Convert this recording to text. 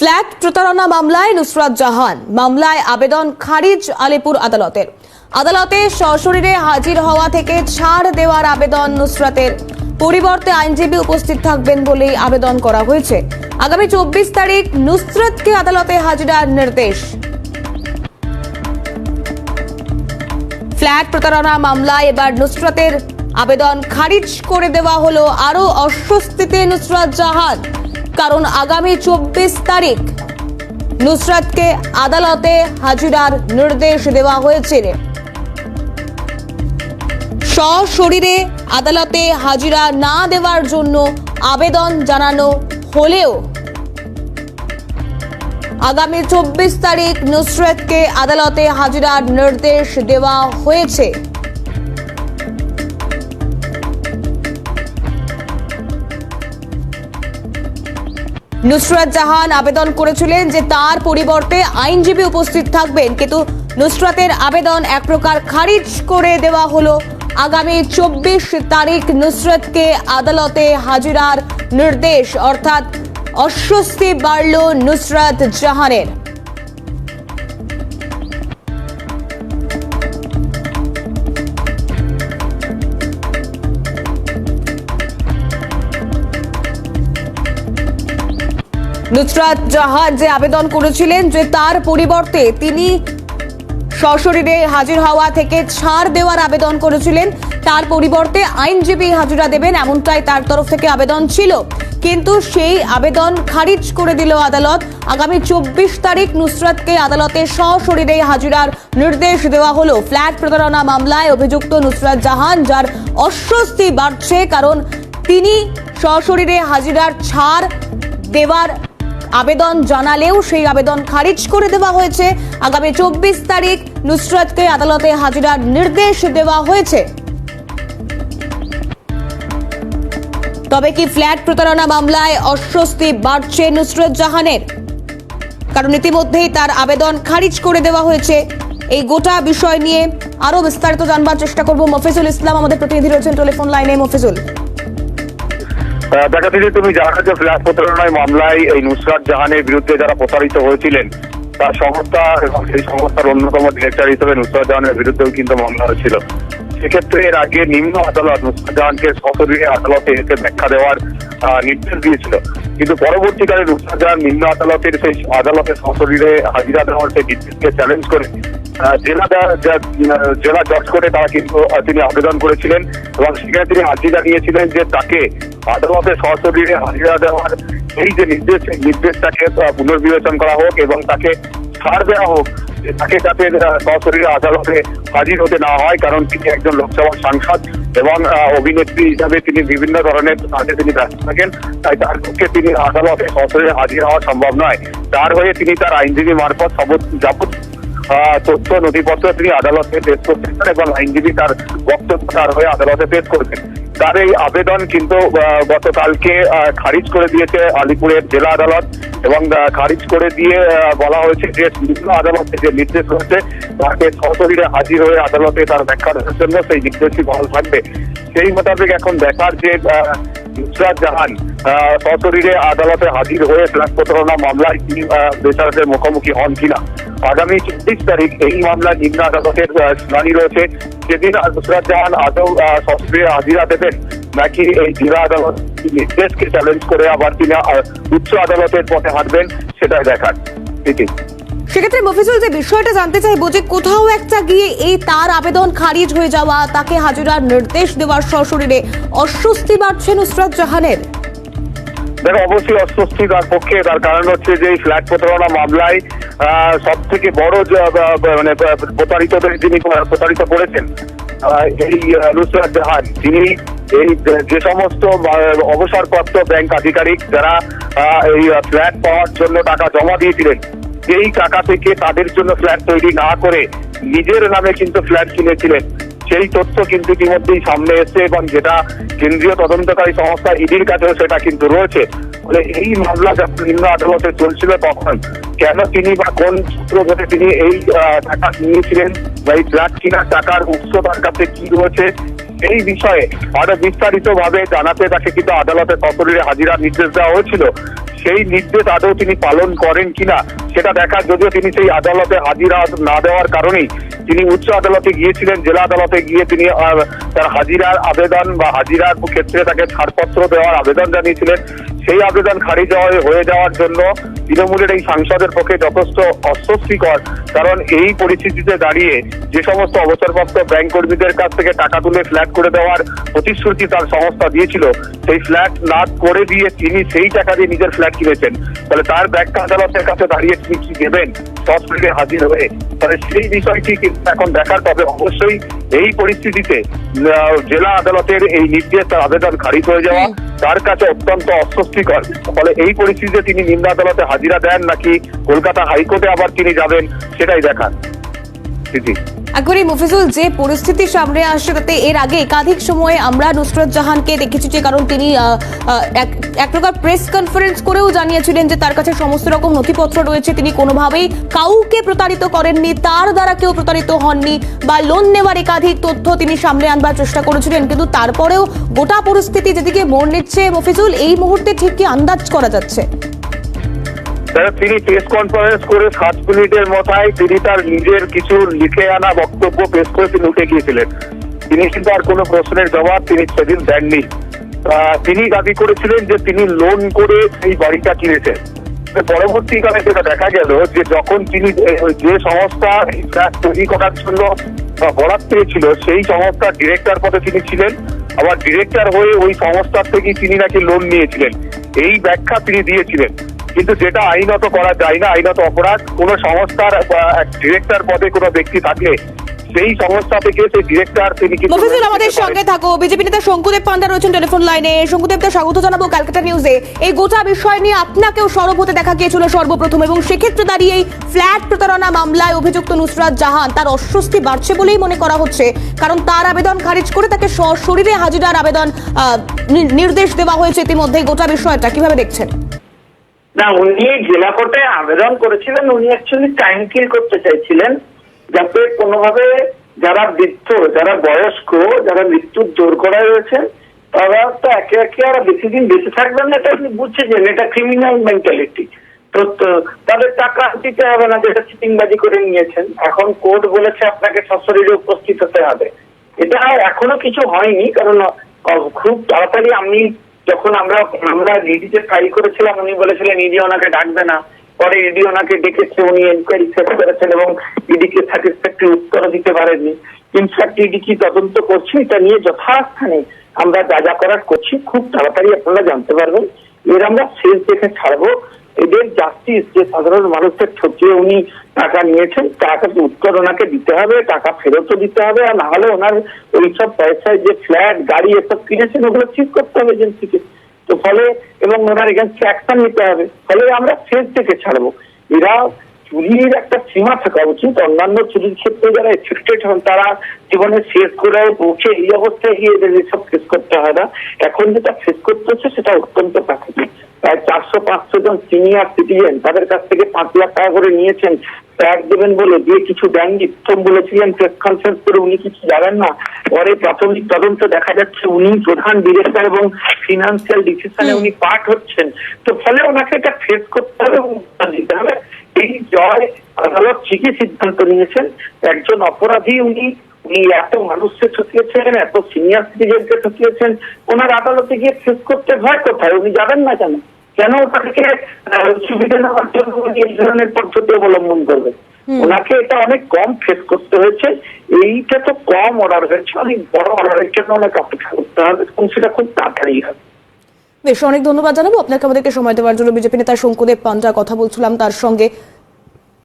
Flat প্রতারণা মামলায় নুসরাত জাহান। মামলায় আবেদন খারিজ আলিপুর আদালতের। আদালতে সশরীরে হাজির হওয়া থেকে ছাড় দেওয়ার আবেদন নুসরাতের। পরিবর্তে আইনজীবী উপস্থিত থাকবেন বলেই আবেদন করা হয়েছে। আগামী চব্বিশ তারিখ নুসরাতকে আদালতে হাজিরার নির্দেশ। ফ্ল্যাট প্রতারণা মামলায় এবার নুসরাতের আবেদন খারিজ করে দেওয়া হলো আরও অস্বস্তিতে নুসরাত জাহান। কারণ আগামী চব্বিশ তারিখ নুসরাতকে আদালতে হাজিরার নির্দেশ দেওয়া হয়েছে। সশরীরে আদালতে হাজিরা না দেওয়ার জন্য আবেদন জানানো হলেও আগামী চব্বিশ তারিখ নুসরতকে আদালতে হাজিরার নির্দেশ দেওয়া হয়েছে। নুসরাত জাহান আবেদন করেছিলেন যে তার পরিবর্তে আইনজীবী উপস্থিত থাকবেন, কিন্তু নুসরাতের আবেদন এক প্রকার খারিজ করে দেওয়া হলো। আগামী চব্বিশ তারিখ নুসরতকে আদালতে হাজিরার নির্দেশ, অর্থাৎ অস্বস্তি বাড়ল নুসরাত জাহানের। নুসরাত জাহান যে আবেদন করেছিলেন যে তার পরিবর্তে তিনি সশরীরে হাজির হওয়া থেকে ছাড় দেওয়ার আবেদন করেছিলেন, তার পরিবর্তে আইনজীবী হাজিরা দেবেন এমনটাই তার তরফ থেকে আবেদন ছিল। কিন্তু সেই আবেদন খারিজ করে দিল আদালত। আগামী চব্বিশ তারিখ নুসরাতকে আদালতে সশরীরে হাজিরার নির্দেশ দেওয়া হলো। ফ্ল্যাট প্রতারণা মামলায় অভিযুক্ত নুসরাত জাহান, যার অস্বস্তি বাড়ছে কারণ তিনি সশরীরে হাজিরার ছাড় দেওয়ার আবেদন জানালেও সেই আবেদন খারিজ করে দেওয়া হয়েছে। আগামী চব্বিশ তারিখ নুসরতকে আদালতে হাজিরার নির্দেশ দেওয়া হয়েছে। তবে কি ফ্ল্যাট প্রতারণা মামলায় অস্বস্তি বাড়ছে নুসরত জাহানের? কারণ ইতিমধ্যেই তার আবেদন খারিজ করে দেওয়া হয়েছে। এই গোটা বিষয় নিয়ে আরও বিস্তারিত জানবার চেষ্টা করব মফিজুল ইসলাম। আমাদের প্রতিনিধি রয়েছেন টেলিফোন লাইনে। মফিজুল। দিদি তুমি জানো যে ফ্ল্যাট প্রতারণায় মামলায় এই নুসরাত জাহানের বিরুদ্ধে যারা প্রতারিত হয়েছিলেন, তার সংস্থা এবং সেই সংস্থার অন্যতম ডিরেক্টর হিসেবে নুসরাত জাহানের বিরুদ্ধেও কিন্তু মামলা হয়েছিল। সেক্ষেত্রে এর আগে নিম্ন আদালত নুসরাত জাহানকে সশরীরে আদালতে এসে ব্যাখ্যা দেওয়ার নির্দেশ দিয়েছিল। কিন্তু পরবর্তীকালে নুসরাত জাহান নিম্ন আদালতের সেই আদালতে সশরীরে হাজিরা দেওয়ার সেই নির্দেশকে চ্যালেঞ্জ করে জেলা জেলা জজ করে তারা কিন্তু তিনি আবেদন করেছিলেন এবং সেখানে তিনি আর্জি জানিয়েছিলেন যে তাকে আদালতে সশরীরে হাজিরা দেওয়ার এই যে নির্দেশ নির্দেশটাকে পুনর্বিবেচন করা হোক এবং তাকে ছাড় দেওয়া হোক তাকে যাতে সশরীরে আদালতে হাজির হতে না হয় কারণ তিনি একজন লোকসভা সাংসদ এবং অভিনেত্রী হিসাবে তিনি বিভিন্ন ধরনের কাজে তিনি ব্যস্ত থাকেন তাই তার পক্ষে তিনি আদালতে সশরীরে হাজির হওয়া সম্ভব নয়। তার হয়ে তিনি তার আইনজীবী মারফত শপথ যাবত আহ, তথ্য নথিপত্র তিনি আদালতে পেশ করতেন এবং আইনজীবী তার বক্তব্য তার হয়ে আদালতে পেশ করবেন তার এই আবেদন কিন্তু গতকালকে খারিজ করে দিয়েছে আলিপুরের জেলা আদালত এবং খারিজ করে দিয়ে বলা হয়েছে যে নিম্ন আদালতে যে নির্দেশ রয়েছে, তাকে সশরীরে হাজির হয়ে আদালতে তার ব্যাখ্যা দেওয়ার জন্য সেই নির্দেশই বহাল থাকবে। সেই মোতাবেক এখন দেখার যে নুসরাত জাহান সশরীরে আদালতে হাজির হয়ে ফ্ল্যাট প্রতারণা মামলায় তিনি আহ, মুখোমুখি হন কিনা? আগামী চব্বিশ তারিখ এই মামলা নিম্ন আদালতের শুনানি রয়েছে। সেদিন নুসরাত জাহান আদৌ সশরীরে হাজিরা দেবেন নাকি এই জেলা আদালত নির্দেশকে চ্যালেঞ্জ করে আবার আহ, উচ্চ আদালতের পথে হাঁটবেন সেটাই দেখার। সেক্ষেত্রে মফিজুল যে বিষয়টা জানতে চাইব যে কোথাও একটা গিয়ে এই তার আবেদন খারিজ হয়ে যাওয়া, তাকে হাজিরার নির্দেশ দেওয়ার সশরীরে অস্বস্তি বাড়ছে নুসরাত জাহানের। দেখো, অবশ্যই অস্বস্তি তার পক্ষে। তার কারণ হচ্ছে যে ফ্ল্যাট প্রতারণা মামলায় সব থেকে বড় মানে প্রতারিতদের যিনি প্রতারিত করেছেন এই নুসরাত জাহান, তিনি এই, যে- সমস্ত অবসরপ্রাপ্ত ব্যাংক আধিকারিক যারা এই ফ্ল্যাট পাওয়ার জন্য টাকা জমা দিয়েছিলেন এই টাকা থেকে তাদের জন্য ফ্ল্যাট তৈরি না করে নিজের নামে কিন্তু ফ্ল্যাট কিনেছিলেন, সেই তথ্য কিন্তু ইতিমধ্যেই সামনে এসছে এবং যেটা কেন্দ্রীয় তদন্তকারী সংস্থা ইডির কাছেও সেটা কিন্তু রয়েছে। ফলে এই মামলা যখন নিম্ন আদালতে চলছিল তখন কেন তিনি বা কোন সূত্র ধরে তিনি এই টাকা নিয়েছিলেন বা এই ফ্ল্যাট কেনার টাকার উৎস তার কাছে কি রয়েছে এই বিষয়ে আরও বিস্তারিত ভাবে জানাতে তাকে কিন্তু আদালতে কতরে হাজিরার নির্দেশ দেওয়া হয়েছিল। সেই নির্দেশ আদৌ তিনি পালন করেন কিনা সেটা দেখার যদিও তিনি সেই আদালতে হাজিরা না দেওয়ার কারণেই তিনি উচ্চ আদালতে গিয়েছিলেন, জেলা আদালতে গিয়ে তিনি তার হাজিরার আবেদন বা হাজিরার ক্ষেত্রে তাকে ছাড়পত্র দেওয়ার আবেদন জানিয়েছিলেন। সেই আবেদন খারিজ হয়ে- যাওয়ার জন্য তৃণমূলের এই সাংসদের পক্ষে যথেষ্ট অস্বস্তিকর, কারণ এই পরিস্থিতিতে দাঁড়িয়ে যে সমস্ত অবসরপ্রাপ্ত ব্যাংক কর্মীদের কাছ থেকে টাকা তুলে ফ্ল্যাট করে দেওয়ার প্রতিশ্রুতি তার সংস্থা দিয়েছিল। সেই ফ্ল্যাট না করে দিয়ে তিনি সেই টাকা দিয়ে নিজের ফ্ল্যাট কিনেছেন। তাহলে তার ব্যাংক আদালতের কাছে দাঁড়িয়ে তিনি কি দেবেন? সশরীরে হাজির হয়ে। তাহলে সেই বিষয়টি কিন্তু এখন দেখার তবে অবশ্যই এই পরিস্থিতিতে জেলা আদালতের এই নির্দেশ তার আবেদন খারিজ হয়ে যাওয়া। তার কাছে অত্যন্ত অস্বস্তিকর। ফলে এই পরিস্থিতিতে তিনি নিম্ন আদালতে হাজিরা দেন নাকি কলকাতা হাইকোর্টে আবার তিনি যাবেন, সেটাই দেখার। জি একবারই মুফিজুল যে পরিস্থিতি সামনে আসছে তাতে এর আগে একাধিক সময়ে আমরা নুসরত জাহানকে দেখেছি যে কারণ তিনি এক- প্রকার প্রেস কনফারেন্স করেও জানিয়েছিলেন যে তার কাছে সমস্ত রকম নথিপত্র রয়েছে। তিনি কোনোভাবেই কাউকে প্রতারিত করেননি, তার দ্বারা কেউ প্রতারিত হননি বা লোন নেওয়ার একাধিক তথ্য তিনি সামনে আনবার চেষ্টা করেছিলেন। কিন্তু তারপরেও গোটা পরিস্থিতি যেদিকে মোড় নিচ্ছে মফিজুল, এই মুহূর্তে ঠিক কি আন্দাজ করা যাচ্ছে? তিনি প্রেস কনফারেন্স করে সাত মিনিটের মাথায় তিনি তার নিজের কিছু লিখে আনা বক্তব্য পেশ করে তিনি উঠে গিয়েছিলেন। তিনি কিন্তু আর কোনো প্রশ্নের জবাব তিনি সেদিন দেননি। তিনি দাবি করেছিলেন যে তিনি লোন করে এই বাড়িটা কিনেছেন। পরবর্তীকালে যেটা দেখা গেল যে যখন তিনি যে সংস্থা তৈরি করার জন্য বরাদ পেয়েছিল, সেই সংস্থার ডিরেক্টর পদে তিনি ছিলেন। আবার ডিরেক্টর হয়ে ওই সংস্থার থেকে তিনি নাকি লোন নিয়েছিলেন। এই ব্যাখ্যা তিনি দিয়েছিলেন। কিন্তু যেটা আইনত করা যায় না আইনত অপরাধ কোন সংস্থার ডিরেক্টর পদে কোনো ব্যক্তি থাকলে সেই সংস্থা থেকে সেই ডিরেক্টর তিনি কিন্তু মফিজুল আমাদের সঙ্গে থাকো। বিজেপি নেতা শঙ্কুদেব পান্ডা রয়েছেন টেলিফোন লাইনে। শঙ্কুদেবকে স্বাগত জানাব ক্যালকাটা নিউজে। এই গোটা বিষয় নিয়ে আপনাকেও সরব হতে দেখা গিয়েছিল সর্বপ্রথম এবং সেক্ষেত্রে দাঁড়িয়ে এই ফ্ল্যাট প্রতারণা মামলায় অভিযুক্ত নুসরাত জাহান তার অস্বস্তি বাড়ছে বলেই মনে করা হচ্ছে। কারণ তার আবেদন খারিজ করে তাকে সশরীরে হাজিরার আবেদন আহ, নির্দেশ দেওয়া হয়েছে ইতিমধ্যে। গোটা বিষয়টা কীভাবে দেখছেন? না, উনি জেলা কোর্টে আবেদন করেছিলেন, উনি অ্যাকচুয়ালি টাইম কিল করতে চাইছিলেন, যাতে কোনোভাবে যারা বৃদ্ধ, যারা বয়স্ক, যারা মৃত্যুর জোর করা রয়েছে তারা তো একে একে আর বেশি দিন বেঁচে থাকবেন না, এটা আপনি বুঝছেন এটা ক্রিমিনাল মেন্টালিটি তো তাদের টাকা দিতে হবে না, যেটা চিটিংবাজি করে নিয়েছেন। এখন কোর্ট বলেছে আপনাকে সশরীরে উপস্থিত হতে হবে। এটা এখনও কিছু হয়নি, কারণ খুব তাড়াতাড়ি আমি যখন আমরা আমরা ইডিতে ফাইল করেছিলাম, উনি বলেছিলেন, ইডি ওনাকে ডাকবে না। পরে ইডি ওনাকে ডেকেছে, উনি এনকোয়ারি সেট করেছেন এবং ইডিকে স্যাটিসফ্যাক্টরি উত্তর দিতে পারেননি। ইনফ্যাক্ট ইডি কি তদন্ত করছে, এটা নিয়ে যথাস্থানে আমরা যা যা করার করছি, খুব তাড়াতাড়ি আপনারা জানতে পারবেন। এর আমরা শেষ দেখে ছাড়বো। এদের জাস্টিস যে সাধারণ মানুষের ঠকিয়ে উনি টাকা নিয়েছেন টাকার উত্তর ওনাকে দিতে হবে, টাকা ফেরতও দিতে হবে, আর না হলে ওনার ওইসব পয়সায় যে ফ্ল্যাট, গাড়ি, এসব কিনেছেন, ওগুলো ঠিক করতে হবে এজেন্সিকে। তো ফলে এবং ওনার এগেন্স্টে অ্যাকশন নিতে হবে, ফলে আমরা শেষ থেকে ছাড়বো। এরা চুরির একটা সীমা থাকা উচিত, অন্যান্য চুরির ক্ষেত্রে যারা এফেক্টেড হন, তারা জীবনে শেষ করে পৌঁছে এই অবস্থায় গিয়ে এদের এসব ফেস করতে হয় না। এখন যেটা ফেস করতে হচ্ছে সেটা অত্যন্ত প্রাকৃতিক। প্রায় চারশো পাঁচশো জন সিনিয়র সিটিজেন তাদের কাছ থেকে পাঁচ লাখ টাকা করে নিয়েছেন। ট্যাগ দেবেন বলে দিয়ে কিছু ব্যাংক প্রথম বলেছিলেন প্রেস কনফারেন্স করে উনি কিছু জানেন না। পরে প্রাথমিক তদন্ত দেখা যাচ্ছে উনি প্রধান ডিরেক্টর এবং ফিনান্সিয়াল ডিসিশনে উনি পার্ট হচ্ছেন। তো ফলে ওনাকে এটা ফেস করতে হবে এবং দিতে হবে। এই জয় আদালত ঠিকই সিদ্ধান্ত নিয়েছেন। একজন অপরাধী উনি উনি এত মানুষকে ঠকিয়েছেন এত সিনিয়র সিটিজেনকে ঠকিয়েছেন ওনার আদালতে গিয়ে ফেস করতে ভয় কোথায়? উনি যাবেন না কেন? কেন তাদেরকে সুবিধা নেওয়ার জন্য উনি এই ধরনের পদ্ধতি অবলম্বন করবেন? ওনাকে এটা অনেক কম ফেস করতে হয়েছে। এইটা তো কম অর্ডার হয়েছে অনেক বড় অর্ডারের জন্য অনেক অপেক্ষা করতে হবে। এবং সেটা খুব তাড়াতাড়ি হবে। বেশ অনেক ধন্যবাদ জানাব। আপনাকে আমাদেরকে সময় দেওয়ার জন্য। বিজেপি নেতা শঙ্কুদেব পান্ডা কথা বলছিলাম তার সঙ্গে।